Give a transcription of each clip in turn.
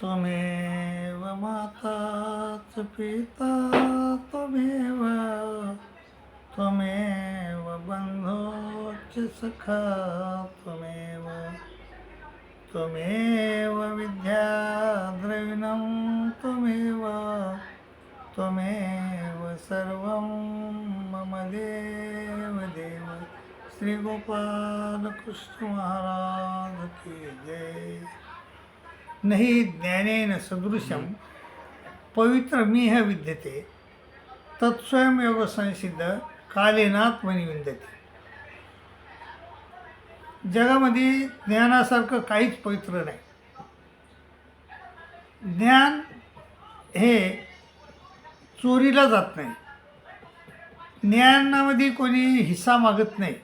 त्वमेव माता च पिता त्वमेव त्वमेव बन्धो च सखा त्वमेव त्वमेव विद्या द्रविणं त्वमेव त्वमेव सर्वं मम देव देव। श्रीगोपालकृष्णमहाराज की जय। नाही ज्ञानेन सदृशं पवित्रमिह विद्यते तत्स्वयं योग संसिद्ध कालेनात्मनी विंदते जगामध्ये ज्ञानासारखं काहीच पवित्र नाही। ज्ञान हे चोरीला जात नाही। ज्ञानामध्ये कोणी हिस्सा मागत नाही।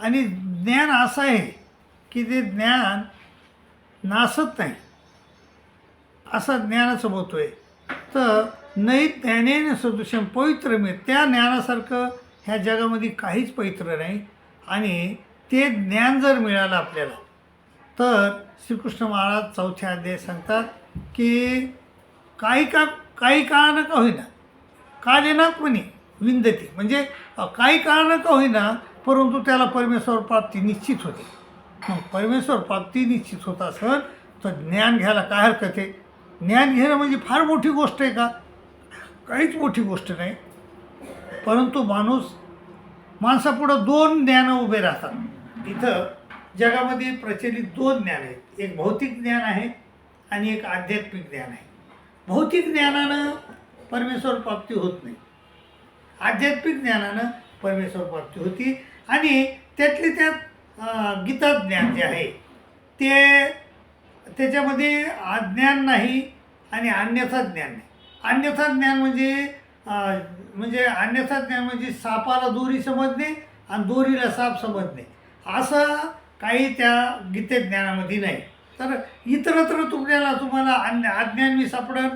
आणि ज्ञान असं आहे की ते ज्ञान नासत नाही. असा ज्ञानाचं महत्त्व आहे तर नाही ज्ञानेन सदृशम पवित्र मिळ त्या ज्ञानासारखं ह्या जगामध्ये काहीच पवित्र नाही. आणि ते ज्ञान जर मिळालं आपल्याला तर श्रीकृष्ण महाराज चौथ्या अध्याय सांगतात की काही का काही काळानं का होईना कालेनात म्हणे विंदते. म्हणजे काही काळानं का होईना परंतु त्याला परमेश्वर प्राप्ती निश्चित होते. मग परमेश्वर प्राप्ती निश्चित होत असेल तर ज्ञान घ्यायला काय हरकत आहे? ज्ञान घेणं म्हणजे फार मोठी गोष्ट आहे का? काहीच मोठी गोष्ट नाही. परंतु माणूस माणसापुढं दोन ज्ञानं उभे राहतात. इथं जगामध्ये प्रचलित दोन ज्ञान आहेत. एक भौतिक ज्ञान आहे आणि एक आध्यात्मिक ज्ञान आहे. भौतिक ज्ञानानं परमेश्वर प्राप्ती होत नाही. आध्यात्मिक ज्ञानानं परमेश्वर प्राप्ती होती आणि त्यातली त्यात गीताज्ञान जे आहे ते त्याच्यामध्ये अज्ञान नाही आणि अन्यथा ज्ञान नाही. अन्यथा ज्ञान म्हणजे म्हणजे अन्यथा ज्ञान म्हणजे सापाला दोरी समजणे आणि दोरीला साप समजणे. असं काही त्या गीते ज्ञानामध्ये नाही. तर इतरत्र तुम्हाला तुम्हाला अन्य अज्ञान मी सापडन.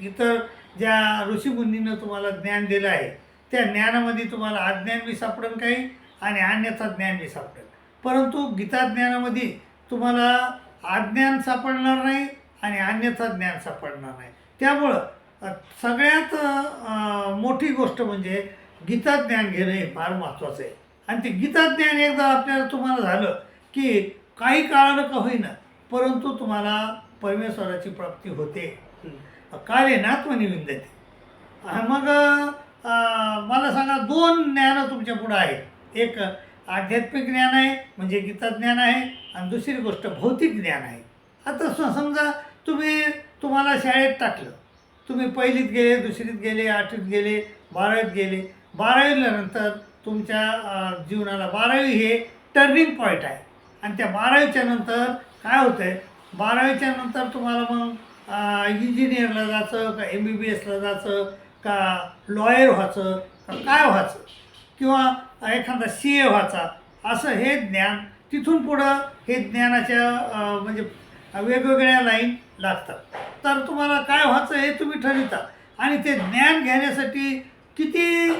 इतर ज्या ऋषीमुनीनं तुम्हाला ज्ञान दिलं आहे त्या ज्ञानामध्ये तुम्हाला अज्ञान मी सापडन काही? आणि अन्यथा ज्ञान बी सापडेल. परंतु गीता ज्ञानामध्ये तुम्हाला अज्ञान सापडणार नाही आणि अन्यथा ज्ञान सापडणार नाही. त्यामुळं सगळ्यात मोठी गोष्ट म्हणजे गीता ज्ञान घेणं हे फार महत्त्वाचं आहे. आणि ते गीता ज्ञान एकदा आपल्याला तुम्हाला झालं की काही काळानं का होईना परंतु तुम्हाला परमेश्वराची प्राप्ती होते. काले नात्मनी विंदते मग मला सांगा दोन ज्ञान तुमच्या पुढं आहेत. एक आध्यात्मिक ज्ञान आहे म्हणजे गीता ज्ञान आहे आणि दुसरी गोष्ट भौतिक ज्ञान आहे. आता स- समजा तुम्ही तुम्हाला शाळेत टाकलं. तुम्ही पहिलीत गेले दुसरीत गेले आठवीत गेले बारावीत गेले. बारावीनंतर तुमच्या जीवनाला बारावी हे टर्निंग पॉईंट आहे. आणि त्या बारावीच्या नंतर काय होतं आहे बारावीच्या नंतर तुम्हाला मग इंजिनियरला जायचं का एम बी बी एसला जायचं का लॉयर व्हायचं का काय व्हायचं? किंवा एखादा सी ए व्हायचा. असं हे ज्ञान तिथून पुढं हे ज्ञानाच्या म्हणजे वेगवेगळ्या लाईन लागतात. तर तुम्हाला काय व्हायचं हे तुम्ही ठरविता. आणि ते ज्ञान घेण्यासाठी किती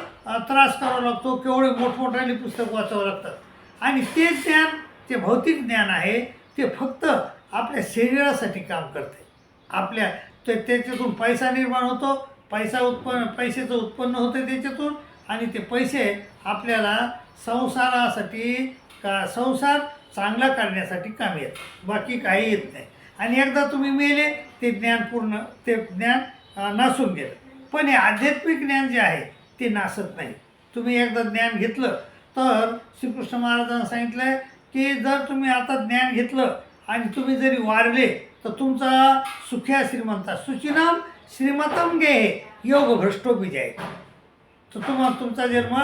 त्रास करावा लागतो केवढे मोठमोठ्याने पुस्तक वाचावं लागतात. आणि ते ज्ञान ते भौतिक ज्ञान आहे ते फक्त आपल्या शरीरासाठी काम करते. आपल्या ते त्याच्यातून पैसा निर्माण होतो पैसा उत्पन्न पैशाचं उत्पन्न होतं त्याच्यातून आणि ते पैसे आपल्याला संसारासाठी का संसार चांगला करण्यासाठी कामी येतात. बाकी काही येत नाही. आणि एकदा तुम्ही मेले ते ज्ञान पूर्ण ते ज्ञान नासून गेलं. पण हे आध्यात्मिक ज्ञान जे आहे ते नासत नाही. तुम्ही एकदा ज्ञान घेतलं तर श्रीकृष्ण महाराजांना सांगितलं आहे की जर तुम्ही आता ज्ञान घेतलं आणि तुम्ही जरी वारले तर तुमचा सुख्या श्रीमंता सुचिनाम श्रीमतम गे योग भ्रष्टो विजय तर तुम्हाला तुमचा जन्म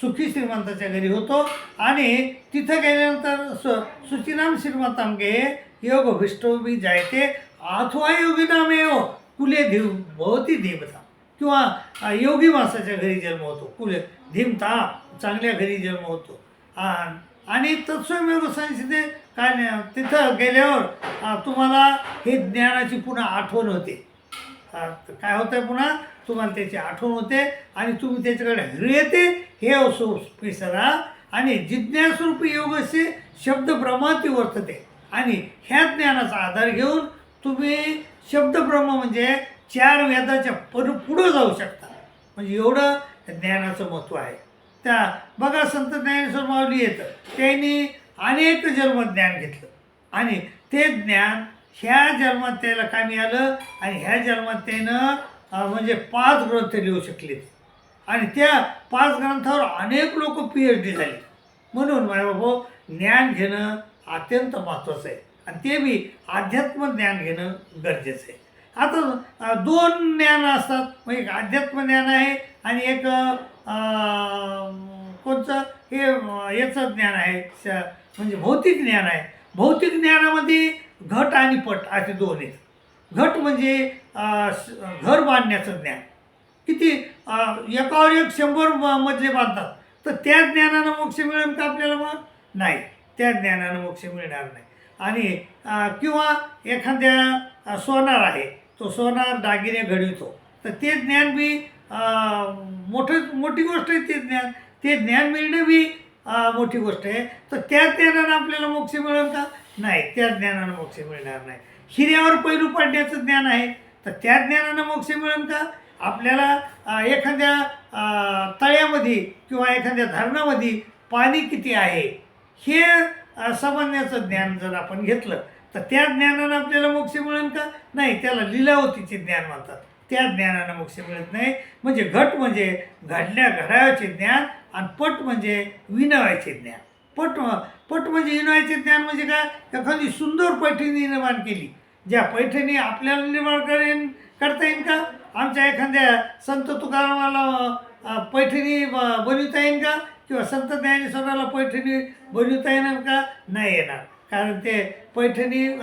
सुखी श्रीमंताच्या घरी होतो आणि तिथं गेल्यानंतर सु सुचिनाम श्रीमंताम गे योग भ्रष्टो मी जायते अथवा योगिनामेव कुले धीव भवती देवता. किंवा योगी माणसाच्या घरी जन्म होतो कुले धीमता चांगल्या घरी जन्म होतो. आणि तत्स्वयोग संस्थेते काय तिथं गेल्यावर तुम्हाला हे ज्ञानाची पुन्हा आठवण होते. काय होतं पुन्हा? तुम्हाला त्याची आठवण होते आणि तुम्ही त्याच्याकडे हृ येते हे असो विसरा आणि जिज्ञासरूपी योगस्य शब्द ब्रह्माती वर्तते. आणि ह्या ज्ञानाचा आधार घेऊन तुम्ही शब्दब्रह्म म्हणजे चार वेदाच्या पर पुढं जाऊ शकता. म्हणजे एवढं ज्ञानाचं महत्त्व आहे. त्या बघा संत ज्ञानेश्वर माऊली येतं. त्यांनी अनेक जन्म ज्ञान घेतलं. आणि ते ज्ञान ह्या जन्मात त्याला कामी आलं आणि ह्या जन्मात त्यानं म्हणजे पाच ग्रंथ लिहू शकले. आणि त्या पाच ग्रंथावर अनेक लोक पी एच डी झाली. म्हणून माझ्या बाबा ज्ञान घेणं अत्यंत महत्त्वाचं आहे. आणि ते बी अध्यात्म ज्ञान घेणं गरजेचं आहे. आता दोन ज्ञान असतात. मग एक अध्यात्म ज्ञान आहे आणि एक कोणतं? कोणचं हे याचं ज्ञान आहे. श- म्हणजे भौतिक ज्ञान आहे. भौतिक ज्ञानामध्ये घट आणि पट असे दोन आहेत. घट म्हणजे घर बांधण्याचं ज्ञान. किती एकावर एक शंभर म- मजले बांधतात तर त्या ज्ञानानं मोक्ष मिळेल का आपल्याला मग? नाही. त्या ज्ञानानं मोक्ष मिळणार नाही. आणि किंवा एखाद्या सोनार आहे तो सोनार दागिने घडवितो तर ते ज्ञान बी मोठं मोठी गोष्ट आहे ते ज्ञान. ते ज्ञान मिळणं बी मोठी गोष्ट आहे. तर त्या ज्ञानानं आपल्याला मोक्ष मिळेल का? नाही. त्या ज्ञानानं मोक्ष मिळणार नाही. हिऱ्यावर पैलू पाडण्याचं ज्ञान आहे. तर त्या ज्ञानानं मोक्ष मिळेल का? आपल्याला एखाद्या तळ्यामध्ये किंवा एखाद्या धरणामध्ये पाणी किती आहे? हे समजण्याचं ज्ञान जर आपण घेतलं तर त्या ज्ञानानं आपल्याला मोक्ष मिळेल का? नाही त्याला लिलावतीचे ज्ञान म्हणतात. त्या ज्ञानानं मोक्ष मिळत नाही. म्हणजे घट म्हणजे घडल्या घडाव्याचे ज्ञान आणि पट म्हणजे विनवायचे ज्ञान. पट पट म्हणजे विनवायचे ज्ञान म्हणजे काय? एखादी सुंदर पैठणी निर्माण केली. ज्या पैठणी आपल्याला निर्माण करेन करता येईल का? आमच्या एखाद्या संत तुकारामाला पैठणी ब- बनवता येईल का? किंवा संत ज्ञानेश्वराला पैठणी बनविता येणार का? नाही येणार. कारण ते पैठणी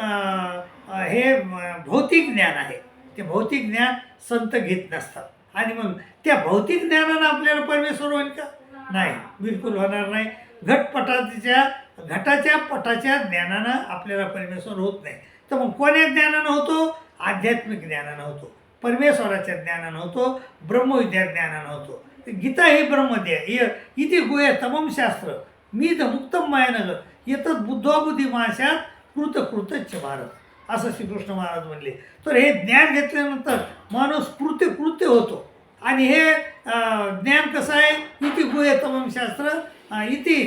हे भौतिक ज्ञान आहे. ते भौतिक ज्ञान संत घेत नसतात. आणि मग त्या भौतिक ज्ञानानं आपल्याला परमेश्वर होईल का? नाही. बिलकुल होणार नाही. घटपटाच्या घटाच्या पटाच्या ज्ञानानं आपल्याला परमेश्वर होत नाही. तर मग कोण्या ज्ञानानं होतो? आध्यात्मिक ज्ञानानं होतो. परमेश्वराच्या ज्ञानानं होतो. ब्रह्मविद्या ज्ञानानं होतो. गीता ही ब्रह्मद्या य इथे गुहे तमम शास्त्र. मी द मुक्तम मायानगर येतच बुद्धोबुद्धी माशात कृत कृतच्छ भारत. असं श्रीकृष्ण महाराज म्हणले. तर हे ज्ञान घेतल्यानंतर माणूस कृत्य कृत्य होतो. आणि हे ज्ञान कसं आहे? इति गुहे तमम शास्त्र. इति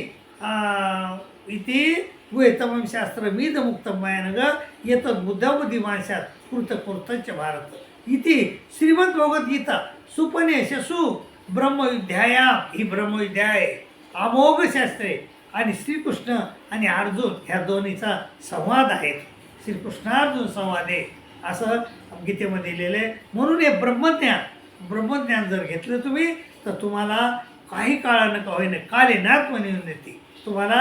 इति गुहे शास्त्रमिदमुक्तं मयानग एतद् मुक्त येतं कृत भारत। इति श्रीमद्भगवद्गीता सुपनेशसु ब्रह्मविद्यायां शसू ही ब्रह्मविद्या आहे अमोघ शास्त्रे आणि श्रीकृष्ण आणि अर्जुन ह्या दोन्हीचा संवाद आहे श्रीकृष्णार्जुन संवाद आहे असं गीतेमध्ये लिहिलं आहे। म्हणून हे ब्रह्मज्ञान ब्रह्मज्ञान जर घेतलं तुम्ही तर तुम्हाला काही काळानं का होईना काले नाथ म्हणून देते तुम्हाला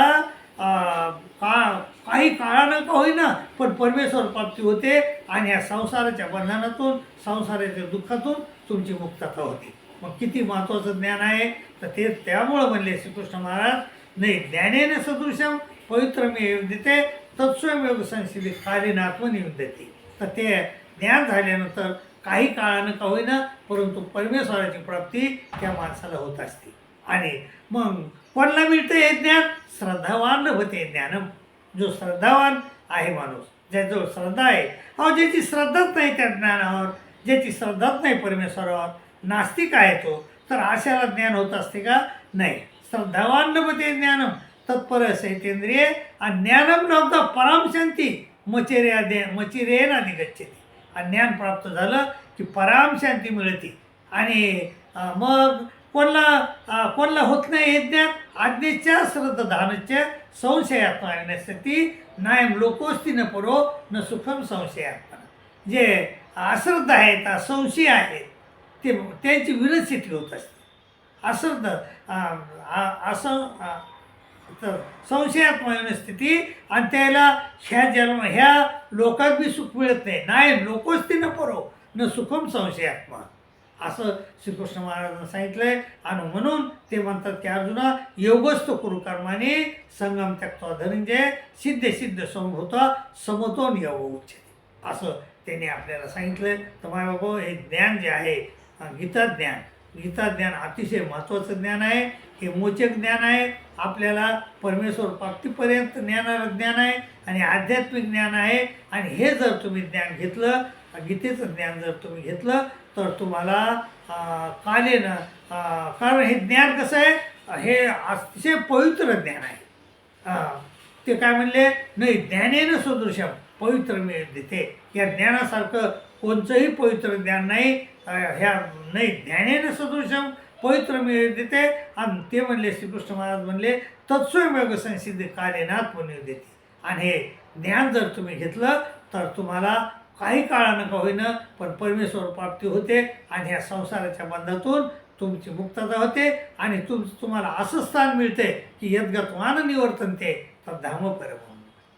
का काही काळानं का होईना पण परमेश्वर प्राप्ती होते आणि या संसाराच्या बंधनातून संसाराच्या दुःखातून तुमची मुक्तता होते. मग किती महत्त्वाचं ज्ञान आहे? तर ते त्यामुळं म्हणले श्रीकृष्ण महाराज नाही ज्ञानेन सदृशम पवित्र मी देते तत्स्वयं संशिलित कालीन येऊन देते. तर ते ज्ञान झाल्यानंतर काही काळानं का होईना परंतु परमेश्वराची प्राप्ती त्या माणसाला होत असते. आणि मग कोणाला मिळतं हे ज्ञान? श्रद्धावान होते ज्ञानम. जो श्रद्धावान आहे माणूस ज्याजवळ श्रद्धा आहे अहो ज्याची श्रद्धाच नाही त्या ज्ञानावर ज्याची श्रद्धाच नाही परमेश्वरावर नास्तिक आहे तो तर अशाला ज्ञान होत असते का? नाही. श्रद्धावान होते ज्ञानम. तत्पर सैतेंद्रिय आणि ज्ञानम नव्हता परामशांती मचेर्या दे मचिरेन गच्छते. आणि ज्ञान प्राप्त झालं की परामशांती मिळते. आणि मग कोणला कोणला होत नाही हे ज्ञान? आज्ञेच्या श्रद्धानच्या संशयात्मा विनस्ती नायम लोकोस्ती न परो न सुखम संशयात्मा. जे अश्रद्धा आहेत संशय आहेत ते त्यांची विनस्थिती होत असते. अश्रद्धा असं तर संशयात्मक स्थिती आणि त्याला ह्या जन्म ह्या लोकात बी सुख मिळत नाही. नाही लोकोच ते न परो न सुखम संशयात्मा. असं श्रीकृष्ण महाराजांना सांगितलंय. आणि म्हणून ते म्हणतात की अर्जुना योगस्थ कुरु कर्माने संगम त्यक्ता धनंजय सिद्ध सिद्ध समभूता समतोन योग उच्चते असं त्यांनी आपल्याला सांगितलं तर माझ्या बाबा हे ज्ञान जे आहे गीता ज्ञान गीता ज्ञान अतिशय महत्त्वाचं ज्ञान आहे. हे मोचक ज्ञान आहे. आपल्याला परमेश्वर प्राप्तीपर्यंत ज्ञानाला ज्ञान आहे आणि आध्यात्मिक ज्ञान आहे. आणि हे जर तुम्ही ज्ञान घेतलं गीतेचं ज्ञान जर तुम्ही घेतलं तर तुम्हाला कालेनं कारण हे ज्ञान कसं आहे? हे अतिशय पवित्र ज्ञान आहे. ते काय म्हणले? नाही ज्ञानेनं सदृशम पवित्र मिळ देते या ज्ञानासारखं कोणचंही पवित्र ज्ञान नाही ह्या नाही ज्ञानेनं सदृशम पवित्र मिळ देते आणि ते म्हणले श्रीकृष्ण महाराज म्हणले तत्स्वयं संसिद्ध कालेनाथ म्हणून देते. आणि हे ज्ञान जर तुम्ही घेतलं तर तुम्हाला काही काळानं का होईना पण परमेश्वर प्राप्ती होते. आणि ह्या संसाराच्या बंधातून तुमची मुक्तता होते. आणि तुम तुम्हाला असं स्थान मिळते की यद्गतवान निवर्तन ते तर धाम परम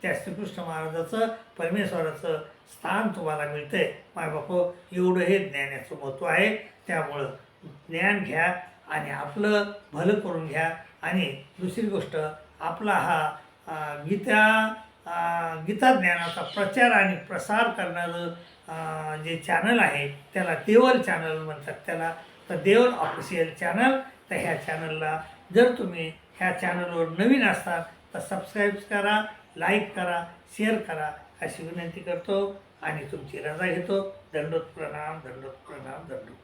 त्या श्रीकृष्ण महाराजाचं परमेश्वराचं स्थान तुम्हाला मिळतंय. माय बापो एवढं हे ज्ञानाचं महत्त्व आहे. त्यामुळं ज्ञान घ्या आणि आपलं भलं करून घ्या. आणि दुसरी गोष्ट आपला हा गीता गीता ज्ञानाचा प्रचार आणि प्रसार करणारं जे चॅनल आहे त्याला देवल चॅनल म्हणतात. त्याला तर देवल ऑफिशियल चॅनल. तर ह्या चॅनलला जर तुम्ही ह्या चॅनलवर नवीन असताल तर सबस्क्राईब करा. लाईक करा शेअर करा अशी विनंती करतो आणि तुमची रजा घेतो. दंडोत प्रणाम दंडोत प्रणाम दंडोत.